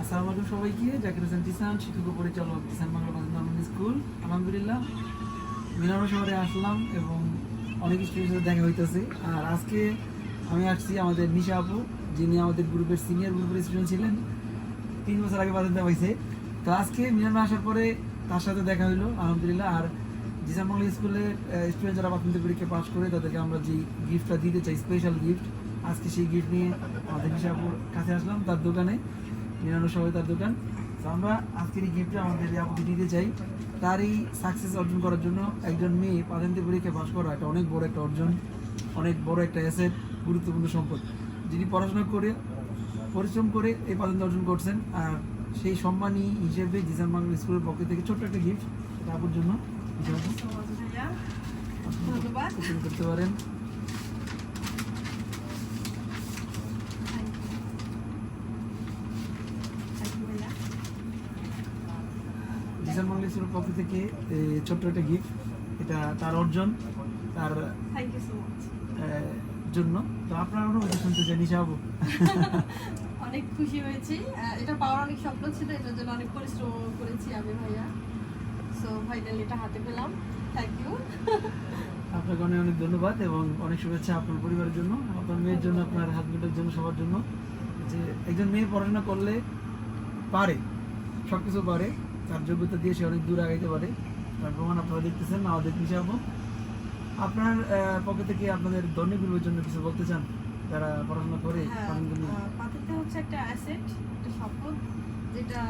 আসসালামু আলাইকুম সবাইকে। জাকির হোসেন টিসান শিক্ষক পরিচালক টিসান বাংলা প্রাথমিক স্কুল আলহামদুলিল্লাহ মিলানো শহরে আসলাম এবং অনেক স্টুডেন্টের দেখা হইতেছে। আর আজকে আমি আসছি আমাদের নিশা আপু, যিনি আমাদের গ্রুপের সিনিয়র গ্রুপের স্টুডেন্ট ছিলেন। তিন বছর আগে বাজাতে পাইছে তো আজকে মিলানো আসার পরে তার সাথে দেখা হইল, আলহামদুলিল্লাহ। আর জিসান বাংলা স্কুলের স্টুডেন্ট যারা প্রাথমিক পরীক্ষা পাস করে, তাদেরকে আমরা যে গিফটটা দিতে চাই স্পেশাল গিফট আজকে সেই গিফট নিয়ে আমাদের নিশা আপুর কাছে আসলাম, তার দোকানে। মিলানো সবাই তার দোকান। তো আমরা আজকের এই গিফটটা আমাদের আপুকে দিতে চাই। তার এই সাকসেস অর্জন করার জন্য একজন মেয়ে প্রাথমিক পরীক্ষা পাস করা এটা অনেক বড় একটা অর্জন অনেক বড় একটা অ্যাসেট গুরুত্বপূর্ণ সম্পদ। যিনি পড়াশোনা করে পরিশ্রম করে এই পর্যন্ত অর্জন করছেন আর সেই সম্মানী হিসেবে জিসান বাংলা স্কুলের পক্ষ থেকে ছোট্ট একটা গিফট আপুর জন্য। আপনি। করতে পারেন থ্যাংক ইউ ভাইয়া জিসান বাংলা স্কুলের পক্ষ থেকে এই ছোট্ট একটা গিফট এটা তার অর্জন তার thank you so much uh, জন্য। তো আপনার অনুভূতি শুনতে চাই নিশা আপু অনেক খুশি হয়েছি। এটা পাওয়ার অনেক স্বপ্ন ছিল এটার জন্য অনেক পরিশ্রম করেছি আমি ভাইয়া। সো ফাইনালি এটা হাতে পেলাম। থ্যাংক ইউ আপনাকে অনেক অনেক ধন্যবাদ এবং অনেক শুভেচ্ছা আপনার পরিবারের জন্য আপনার মেয়ের জন্য আপনার হাজবেন্ডের জন্য সবার জন্য। যে একজন মেয়ে পড়াশোনা করলে পারে সব কিছু পারে। তার যোগ্যতা দিয়ে সে অনেক দূর আগাইতে পারে। তার প্রমাণ আপনারা দেখতেছেন আমাদের হিসাব আপনার আহ, পক্ষ থেকে আপনাদের ধনীগুলোর জন্য কিছু বলতে চান? যারা পড়াশোনা করে হ্যাঁ পাথরটা হচ্ছে একটা অ্যাসেট একটা সম্পদ যেটা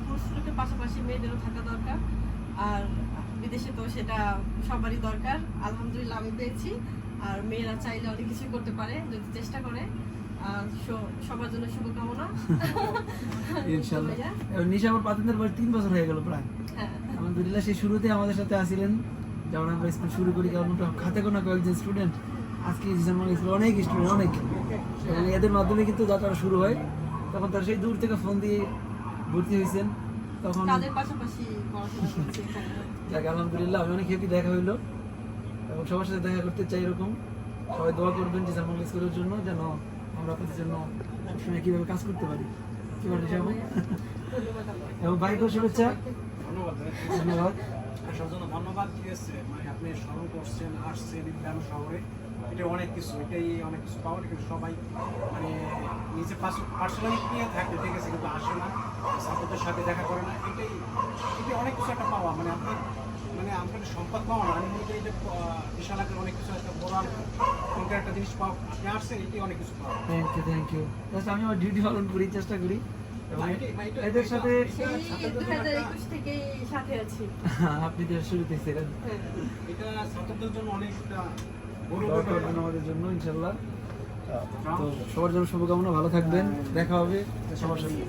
পুরুষ লোকের পাশাপাশি মেয়েদেরও থাকা দরকার। আর বিদেশে তো সেটা সবারই দরকার। আলহামদুলিল্লাহ আমি পেয়েছি। আর মেয়েরা চাইলে অনেক কিছু করতে পারে যদি চেষ্টা করে। আর সবার জন্য শুভকামনা। ইনশাল্লাহ ভাইয়া। এবং নিশাপুর পাতেন্দ্রের বয়স তিন বছর হয়ে গেল প্রায়। হ্যাঁ। আলহামদুলিল্লাহ সেই শুরুতে আমাদের সাথে আসিলেন। যখন আমরা স্কুল শুরু করি কারণ খাতে গোনা কয়েকজন স্টুডেন্ট আজকে অনেক স্টুডেন্ট অনেক। এবং এদের মাধ্যমে কিন্তু যাত্রা শুরু হয়। তখন তারা সেই দূর থেকে ফোন দিয়ে ভর্তি হয়েছেন। তখন আলহামদুলিল্লাহ আমি অনেক হ্যাপি দেখা হইল। এবং সবার সাথে দেখা করতে চাই এরকম। সবাই দোয়া করবেন যে জামাল স্কুলের জন্য, যেন আমরা আপনাদের জন্য সবসময় কীভাবে কাজ করতে পারি। কি হিসাব ধন্যবাদ এবং বাইকের শুভেচ্ছা। ধন্যবাদ। ধন্যবাদ আসার জন্য ধন্যবাদ ঠিক আছে মানে আপনি স্মরণ করছেন, আসছেন ইন্ডিয়ান শহরে। এটা অনেক কিছু, এটাই অনেক কিছু পাওয়ার কিন্তু সবাই মানে নিজে পার্সোনালি নিয়ে থাকে, ঠিক আছে, কিন্তু আসে না। সাপোর্টের সাথে দেখা করে না, এটাই এটাই অনেক কিছু একটা পাওয়া। মানে আপনি মানে আপনার সম্পদ পাওয়া না আমি মনে করি যে বিশাল আকারের অনেক কিছু একটা বড় অঙ্কের একটা জিনিস পাওয়া আপনি আসছেন এটাই অনেক কিছু পাওয়া। Thank you thank you just আমি আমার ডিউটি পালন করি চেষ্টা করি। এটা- এদের সাথে আপনি যে শুরুতে ছিলেন। হ্যাঁ এটা ছাত্রদের জন্য অনেকটা আমাদের ইনশাল্লাহ তো সবার জন্য শুভকামনা ভালো থাকবেন। দেখা হবে। সবার সাথে.